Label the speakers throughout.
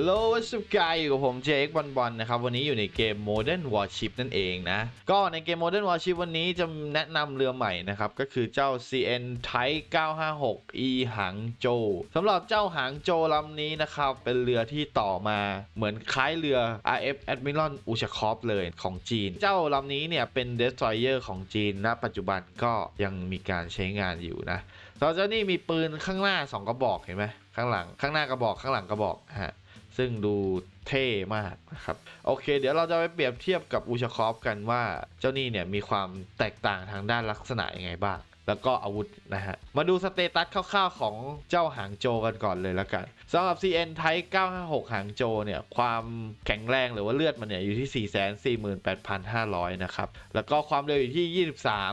Speaker 1: โลวัสกายอยู่กับผมเจคบอลบอลนะครับ วันนี้อยู่ในเกม Modern Warship นั่นเองนะ ก็ในเกม Modern Warship วันนี้จะแนะนำเรือใหม่นะครับ ก็คือเจ้า CN Type 956 E หางโจสำหรับเจ้าหางโจลำนี้นะครับ เป็นเรือที่ต่อมาเหมือนคล้ายเรือ RF Admiral Ushakov เลยของจีน เจ้าลำนี้เนี่ยเป็น Destroyer ของจีนณปัจจุบันก็ยังมีการใช้งานอยู่นะตอนเจ้านี่มีปืนข้างหน้า 2 กระบอกเห็นไหมข้างหลังข้างหน้ากระบอกข้างหลังกระบอกฮะ ซึ่งดูเท่มากนะครับ โอเค เดี๋ยวเราจะไปเปรียบเทียบกับอูชคอฟกันว่าเจ้านี่เนี่ยมีความแตกต่างทางด้านลักษณะยังไงบ้างแล้วก็อาวุธนะฮะ มาดูสเตตัสคร่าวๆของเจ้าหางโจกันก่อนเลยแล้วกันสำหรับ CN Type 956 หางโจเนี่ย ความแข็งแรงหรือว่าเลือดมันเนี่ย อยู่ที่ 448,500 นะครับ แล้วก็ความเร็วอยู่ที่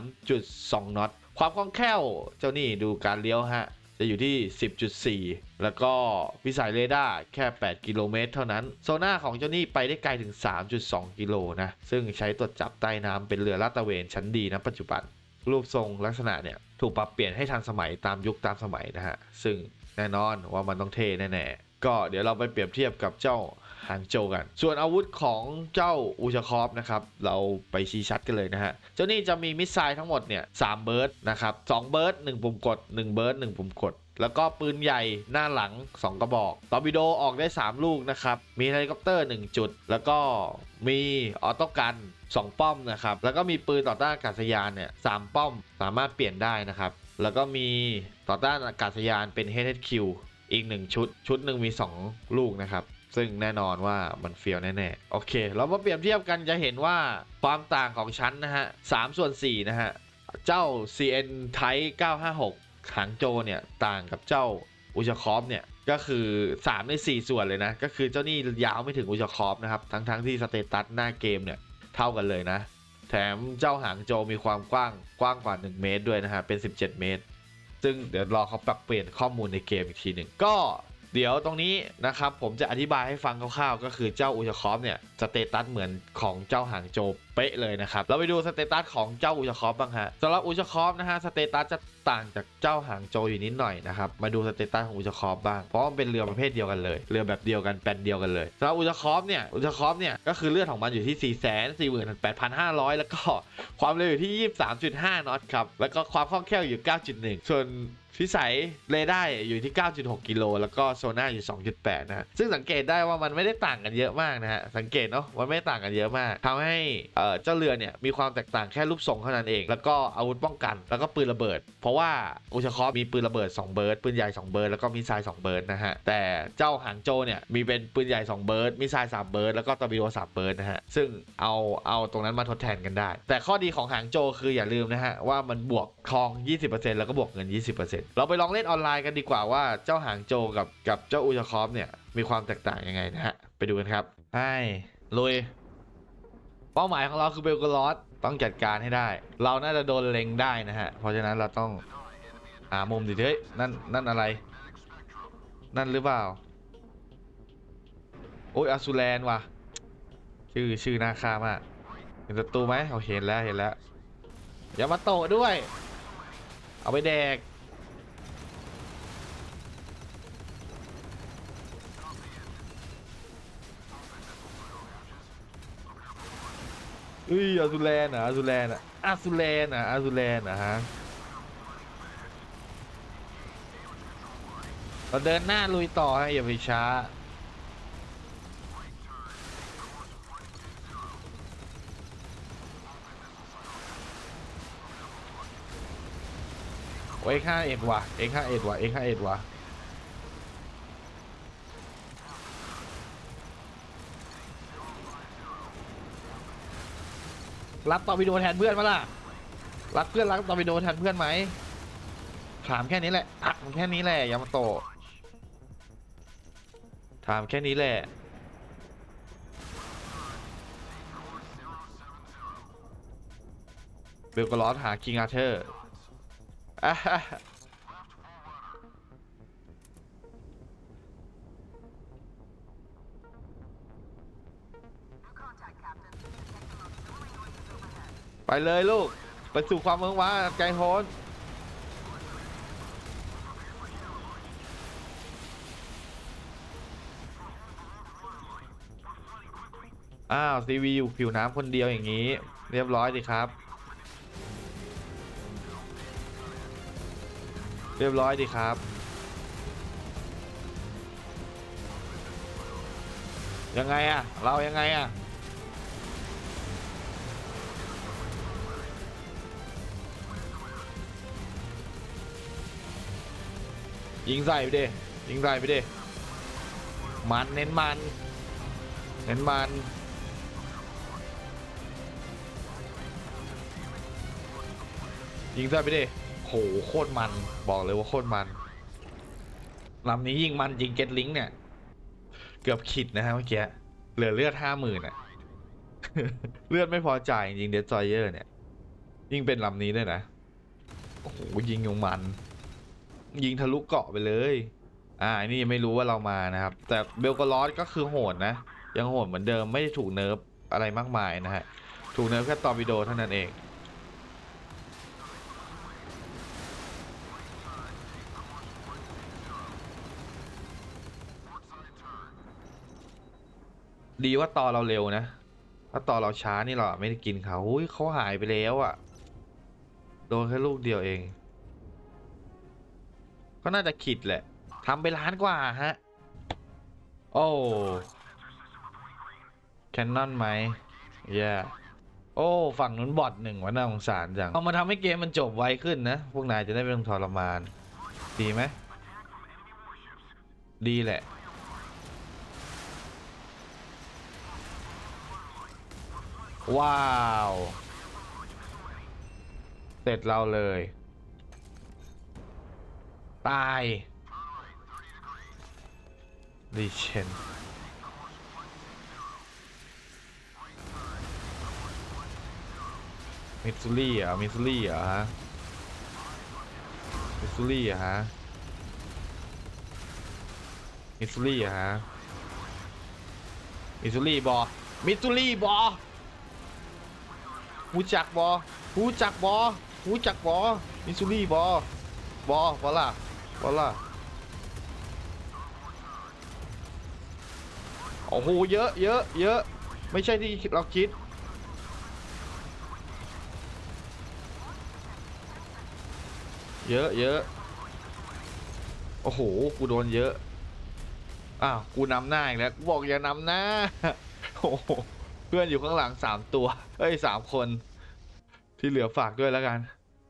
Speaker 1: 23.2 น็อต ความคล่องแคล่วเจ้านี่ดูการเลี้ยวฮะ จะอยู่ที่ 10.4 แล้วก็วิสัยเรดาร์แค่ 8 กิโลเมตรเท่านั้น โซน่าของเจ้านี่ไปได้ไกลถึง 3.2 กิโลนะ ซึ่งใช้ตรวจจับใต้น้ำเป็นเรือลาดตระเวนชั้นดีนะปัจจุบัน รูปทรงลักษณะเนี่ย ถูกปรับเปลี่ยนให้ทันสมัยตามยุคตามสมัยนะฮะ ซึ่งแน่นอนว่ามันต้องเท่แน่ๆ ก็เดี๋ยวเราไปเปรียบเทียบกับเจ้า หางโจกัน ส่วนอาวุธของเจ้าอูชาคอฟนะครับ เราไปชี้ชัดกันเลยนะฮะ เจ้านี่จะมีมิสไซล์ทั้งหมดเนี่ยสามเบิร์ดนะครับสองเบิร์ดหนึ่งปุ่มกดหนึ่งเบิร์ดหนึ่งปุ่มกดแล้วก็ปืนใหญ่หน้าหลัง 2 กระบอกตอร์ปิโดออกได้ 3 ลูกนะครับ มีเฮลิคอปเตอร์ 1 จุด แล้วก็มีออโต้กัน 2 ป้อมนะครับ แล้วก็มีปืนต่อต้านอากาศยานเนี่ยสามป้อมสามารถเปลี่ยนได้นะครับ แล้วก็มีต่อต้านอากาศยานเป็น HHQ อีก 1 ชุด ชุดหนึ่งมี 2 ลูกนะครับ ซึ่งแน่นอนว่ามันเฟี้ยวแน่ๆ โอเค เรามาเปรียบเทียบกันจะเห็นว่าความต่างของชั้นนะฮะ3ส่วน4นะฮะ เจ้า CN Type 956 หางโจเนี่ยต่างกับเจ้าอุชคอฟเนี่ยก็คือ 3 ใน 4 ส่วนเลยนะ ก็คือเจ้านี่ยาวไม่ถึงอุชคอฟนะครับ ทั้งทั้งที่สเตตัสหน้าเกมเนี่ยเท่ากันเลยนะ แถมเจ้าหางโจมีความกว้างกว้างกว่า 1 เมตรด้วยนะฮะเป็น 17 เมตร ซึ่งเดี๋ยวรอเขาปรับเปลี่ยนข้อมูลในเกมอีกทีหนึ่งก็ เดี๋ยวตรงนี้นะครับผมจะอธิบายให้ฟังคร่าวๆ ก็คือเจ้าอุชคอฟเนี่ยสเตตัสเหมือนของเจ้าหางโจเป๊ะเลยนะครับ เราไปดูสเตตัสของเจ้าอุชคอฟบ้างฮะสำหรับอุชคอฟนะฮะสเตตัสจะต่างจากเจ้าหางโจอยู่นิดหน่อยนะครับมาดูสเตตัสของอุชคอฟบ้างเพราะมันเป็นเรือประเภทเดียวกันเลยเรือแบบเดียวกันแปลนเดียวกันเลยสำหรับอุชคอฟเนี่ยอุชคอฟเนี่ยก็คือเลือดของมันอยู่ที่ 4 4 8 5 0 0 แล้วก็ความเร็วอยู่ที่ 23.5นอตครับแล้วก็ความคล่องแคล่วอยู่ 9.1 ส่วน พิสัยเรดาร์อยู่ที่ 9.6 กิโล แล้วก็โซน่าอยู่ 2.8 นะ ซึ่งสังเกตได้ว่ามันไม่ได้ต่างกันเยอะมากนะฮะ สังเกตเนาะมันไม่ต่างกันเยอะมากทำให้เจ้าเรือเนี่ยมีความแตกต่างแค่รูปทรงเท่านั้นเอง แล้วก็อาวุธป้องกัน แล้วก็ปืนระเบิด เพราะว่าอุชคอมีปืนระเบิด 2 เบิร์ด ปืนใหญ่ 2 เบิร์ด แล้วก็มิสไซล์2เบิร์ดนะฮะ แต่เจ้าหางโจเนี่ยมีเป็นปืนใหญ่ 2 เบิร์ด มิสไซล์3เบิร์ด แล้วก็ตอร์ปิโด3เบิร์ดนะฮะ ซึ่งเอาเอาตรงนั้นมาทดแทนกันได้ แต่ข้อดีของหางโจคืออย่าลืมนะฮะว่ามันบวกทอง 20%แล้วก็บวกเงิน 20%เราไปลองเล่นออนไลน์กันดีกว่าว่าเจ้าหางโจกับกับเจ้าอูชาคอฟเนี่ยมีความแตกต่างยังไงนะฮะ ไปดูกันครับใช่ลุยเป้าหมายของเราคือเบลกลอสต้องจัดการให้ได้ เราน่าจะโดนเล็งได้นะฮะ เพราะฉะนั้นเราต้องหามุมดิเฮ้ยนั่นนั่นอะไร นั่นหรือเปล่า โอ้ยอาซูแลนว่ะ ชื่อชื่อน่าฆ่ามากเห็นศัตรูไหมเขาเห็นแล้วเห็นแล้ว อย่ามาโตะด้วย เอาไปแดก อุ้ยอาซูแลนอะอาซูแลนอะอาซูแลนอะอาซูแลนอะฮะเราเดินหน้าลุยต่อให้อย่าไปช้าโอ้ยห้าเอ็ดว่ะเอ็กห้าเอ็ดว่ะเอ็กห้าเอ็ดว่ะ รับตอร์ปิโดแทนเพื่อนมาล่ะรับเพื่อนรับตอร์ปิโดแทนเพื่อนไหมถามแค่นี้แหละถามแค่นี้แหละยามาโตะถามแค่นี้แหละเบลกลอสหาคิงอาเธอร์ ไปเลยลูก ไปสู่ความเมืองว้าไกลโพ้นอ้าวซีวีอยู่ผิวน้ำคนเดียวอย่างนี้ เรียบร้อยดิครับ เรียบร้อยดิครับ ยังไงอะเรายังไงอะ ยิงใส่ไปดิยิงใส่ไปดิมันเน้นมัน เน้นมันยิงใส่ไปดิโหโคตรมันบอกเลยว่าโคตรมันลำนี้ยิงมันยิงเก็ตลิงก์เนี่ย เกือบขิดนะฮะเมื่อกี้เหลือเลือดห้าหมื่นอะเลือดไม่พอจ่ายจริงเดสจอยเยอร์เนี่ย ยิ่งเป็นลำนี้ด้วยนะ โอ้โหยิงยงมัน ยิงทะลุเกาะไปเลย อ่าอันนี่ยังไม่รู้ว่าเรามานะครับ แต่เบลกอลอสก็คือโหดนะ ยังโหดเหมือนเดิมไม่ได้ถูกเนิร์ฟอะไรมากมายนะฮะ ถูกเนิร์ฟแค่ตอร์ปิโดเท่านั้นเองดีว่าตอเราเร็วนะ ถ้าตอเราช้านี่เราไม่ได้กินเขาอุ้ยเขาหายไปแล้วอะ่ะ โดนแค่ลูกเดียวเอง ก็น่าจะขิดแหละทำไปล้านกว่าฮะ โอ้แคนนอนไหมแย่โอ้ ฝั่งนู้นบอทหนึ่งวะน่าสงสารจัง เอามาทำให้เกมมันจบไวขึ้นนะ พวกนายจะได้ไม่ต้องทรมาน ดีไหม ดีแหละ ว้าว เสร็จเราเลย ตายดิเชนมิสซูรี่เหรอมิสซูรี่เหรอฮะมิสซูรี่เหรอฮะมิสซูรี่เหรอฮะมิสซูรี่บอมิสซูรี่บอหูจักบอหูจักบอหูจักบอมิสซูรี่บอบอบอล่ะ บอล่ะโอ้โหเยอะเยอะเยอะไม่ใช่ที่เราคิดเยอะเยอะโอ้โห กูโดนเยอะ อ้าว กูนำหน้าอีกแล้ว กูบอกอย่านำหน้า โอ้โห เพื่อนอยู่ข้างหลังสามตัว เอ้ยสามคน ที่เหลือฝากด้วยแล้วกัน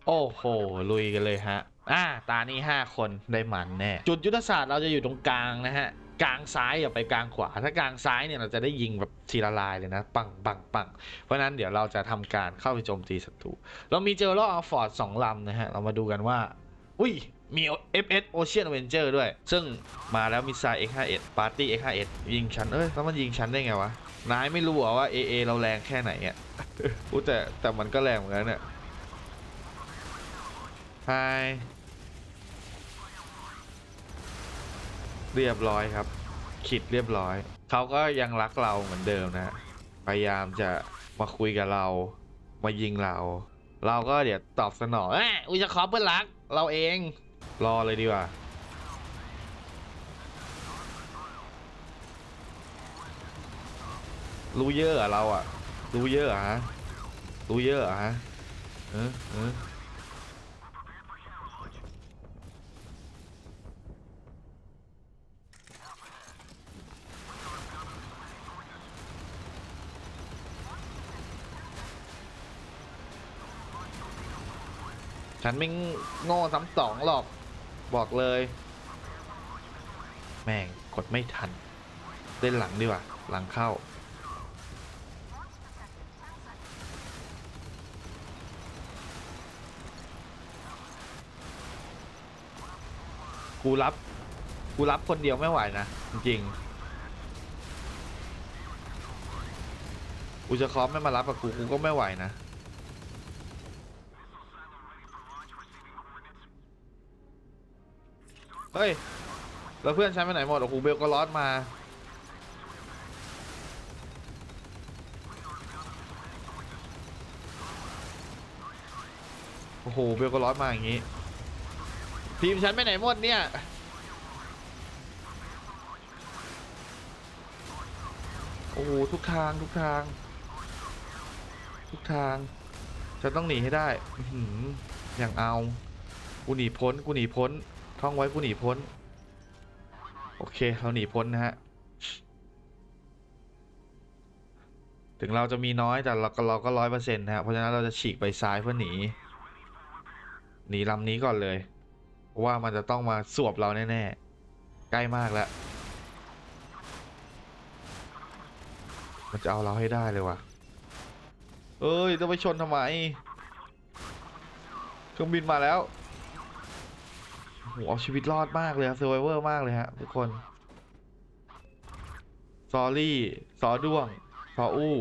Speaker 1: โอ้โห ลุยกันเลยฮะ อ่าตานี้ห้าคนได้มันแน่จุดยุทธศาสตร์เราจะอยู่ตรงกลางนะฮะกลางซ้ายอย่าไปกลางขวา ถ้ากลางซ้ายเนี่ยเราจะได้ยิงแบบทีละลายเลยนะ ปังปังปังเพราะนั้นเดี๋ยวเราจะทำการเข้าไปโจมตีศัตรูเรามีเจอร์ลอัลฟอร์ดสองลำนะฮะ เรามาดูกันว่า อุ้ย มี FS Ocean Avenger ด้วย ซึ่งมาแล้วมิสไซล์ X51 Party X51 ยิงฉัน เอ้ยแล้วมันยิงฉันได้ไงวะ นายไม่รู้เหรอว่า AA เราแรงแค่ไหนอะอู้แต่แต่มันก็แรงเหมือนกันเนี่ยไฮ เรียบร้อยครับ ขิดเรียบร้อย เขาก็ยังรักเราเหมือนเดิมนะ พยายามจะมาคุยกับเรา มายิงเรา เราก็เดี๋ยวตอบสนองเอ้ยอุจะขอเพื่อนรัก เราเอง รอเลยดีกว่ารู้เยอะเรอะเราอะรู้เยอะอะฮะรู้เยอะอะฮะเออเออ ฉันไม่โง่ซ้ำสองหรอก บอกเลย แม่งกดไม่ทัน เล่นหลังดีกว่า หลังเข้า กูรับ กูรับคนเดียวไม่ไหวนะ จริงกูจะคอมไม่มารับกับกูกูก็ไม่ไหวนะ เฮ้ย แล้วเพื่อนฉันไปไหนหมด โอ้โห เบลก็ลอดมา โอ้โห เบลก็ลอดมาอย่างงี้ ทีมฉันไปไหนหมดเนี่ย โอ้โห ทุกทาง ทุกทาง ทุกทางฉันต้องหนีให้ได้ อย่างเอา กูหนีพ้น กูหนีพ้น ท่องไว้กูหนีพ้น โอเคเราหนีพ้นนะฮะ ถึงเราจะมีน้อยแต่เราก็เราก็ร้อยเปอร์เซ็นต์นะฮะ เพราะฉะนั้นเราจะฉีกไปซ้ายเพื่อหนี หนีลำนี้ก่อนเลย เพราะว่ามันจะต้องมาสวบเราแน่ๆ ใกล้มากแล้ว มันจะเอาเราให้ได้เลยว่ะ เอ้ยต้องไปชนทำไม เครื่องบินมาแล้ว เอาชีวิตรอดมากเลยครับเซอร์ไวเวอร์มากเลยฮะทุกคนซอรี่ซอด้วงซออู้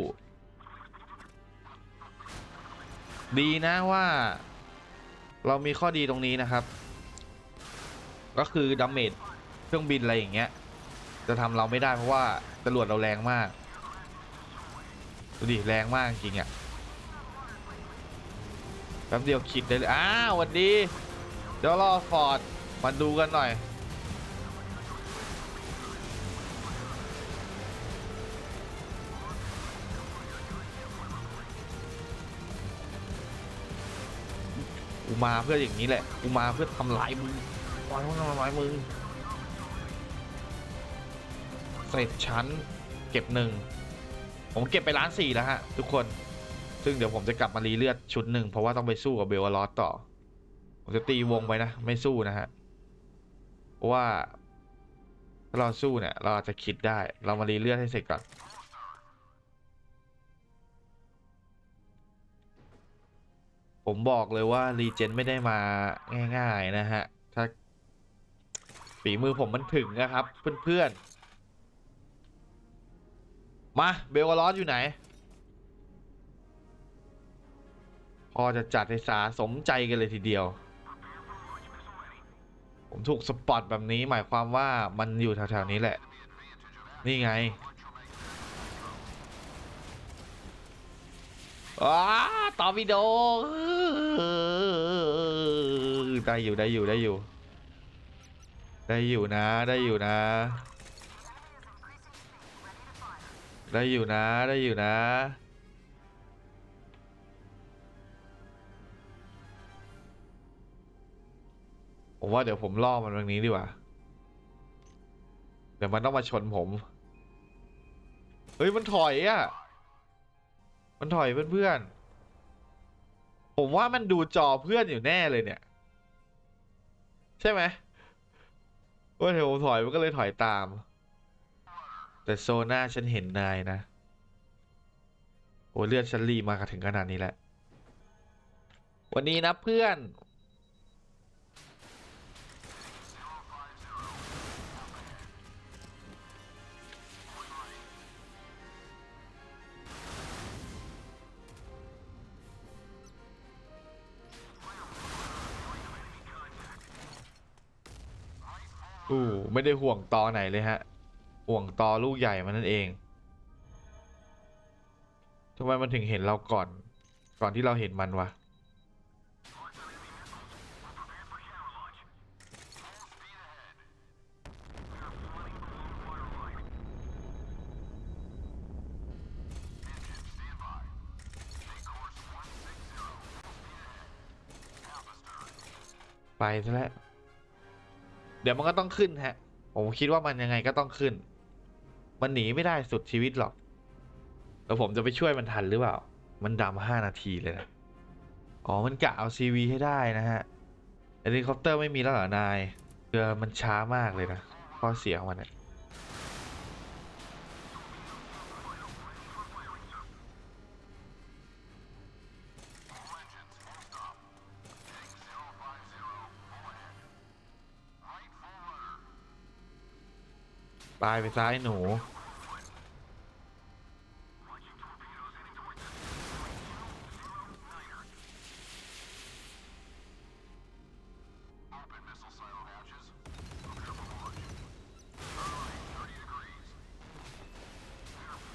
Speaker 1: ดีนะว่า เรามีข้อดีตรงนี้นะครับ ก็คือดาเมจเครื่องบินอะไรอย่างเงี้ย จะทำเราไม่ได้เพราะว่าจรวดเราแรงมากดูดิแรงมากจริงอะ่ะแป๊บเดียวคิดได้เลย อ้าวสวัสดี เดี๋ยวรอฟอร์ด มาดูกันหน่อย กูมาเพื่ออย่างนี้แหละ กูมาเพื่อทำลายมึงวางทำลายมึงเสร็จชั้นเก็บหนึ่ง ผมเก็บไปล้านสี่แล้วฮะ ทุกคน ซึ่งเดี๋ยวผมจะกลับมารีเลือดชุดหนึ่ง เพราะว่าต้องไปสู้กับเบลลอสต่อ ผมจะตีวงไปนะ ไม่สู้นะฮะเพราะ ว่าถ้าเราสู้เนี่ย เราอาจจะคิดได้ เรามารีเลือดให้เสร็จก่อน ผมบอกเลยว่ารีเจนไม่ได้มาง่ายๆนะฮะ ถ้าฝีมือผมมันถึงนะครับ เพื่อนๆ มาเบลกลอสอยู่ไหน พอจะจัดให้สาสมใจกันเลยทีเดียว ผมถูกสปอตแบบนี้หมายความว่ามันอยู่แถวๆนี้แหละ นี่ไงว้าตอร์ปิโดได้อยู่ได้อยู่ได้อยู่ ได้อยู่นะ ได้อยู่นะ ได้อยู่นะได้อยู่นะ ผมว่าเดี๋ยวผมล่อมันตรงนี้ดีกว่า เดี๋ยวมันต้องมาชนผม เฮ้ยมันถอยอะ มันถอยเพื่อนๆ ผมว่ามันดูจอเพื่อนอยู่แน่เลยเนี่ย ใช่ไหมว่าเดี๋ยวผมถอยมันก็เลยถอยตาม แต่โซน่าฉันเห็นนายนะ โอ้เลือดฉันรีมาถึงขนาดนี้แล้ว วันนี้นะเพื่อน อู้ไม่ได้ห่วงตอไหนเลยฮะ ห่วงตอลูกใหญ่มันนั่นเองทำไมมันถึงเห็นเราก่อน ก่อนที่เราเห็นมันวะไปซะแล้ว เดี๋ยวมันก็ต้องขึ้นฮะ ผมคิดว่ามันยังไงก็ต้องขึ้น มันหนีไม่ได้สุดชีวิตหรอก แล้วผมจะไปช่วยมันทันหรือเปล่า มันดำห้านาทีเลยนะ อ๋อ มันกะเอาซีวีให้ได้นะฮะเฮลิคอปเตอร์ไม่มีแล้วเหรอนายเออมันช้ามากเลยนะข้อเสียของมันเนี่ย ปลายไปซ้ายหนู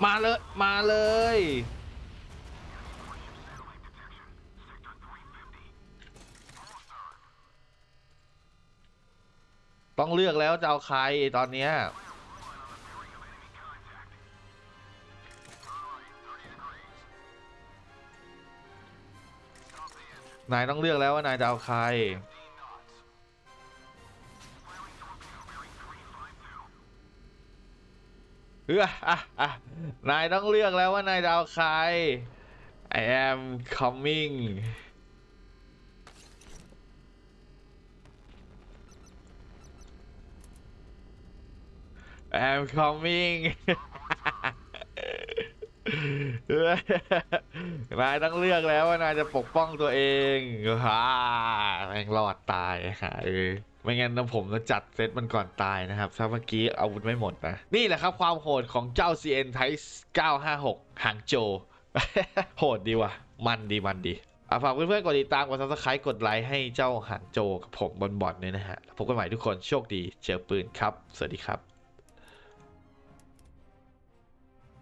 Speaker 1: มาเลย มาเลย ต้องเลือกแล้วจะเอาใครตอนเนี้ย นายต้องเลือกแล้วว่านายจะเอาใคร เอออะอะนายต้องเลือกแล้วว่านายจะเอาใคร I am coming I am coming นายต้องเลือกแล้วว่านายจะปกป้องตัวเองฮ่าแม่งรอดตายหาเออไม่งั้นนะผมจะจัดเซตมันก่อนตายนะครับ ถ้าเมื่อกี้อาวุธไม่หมดนะ นี่แหละครับความโหดของเจ้า CN Type 956หางโจ โหดดีว่ะ มันดีมันดีอะฝากเพื่อนๆกดติดตามกด subscribe กดไลค์ให้เจ้าหางโจกับผมบนบอดเนี่ยนะฮะพบกันใหม่ทุกคนโชคดีเจอปืนครับ สวัสดีครับ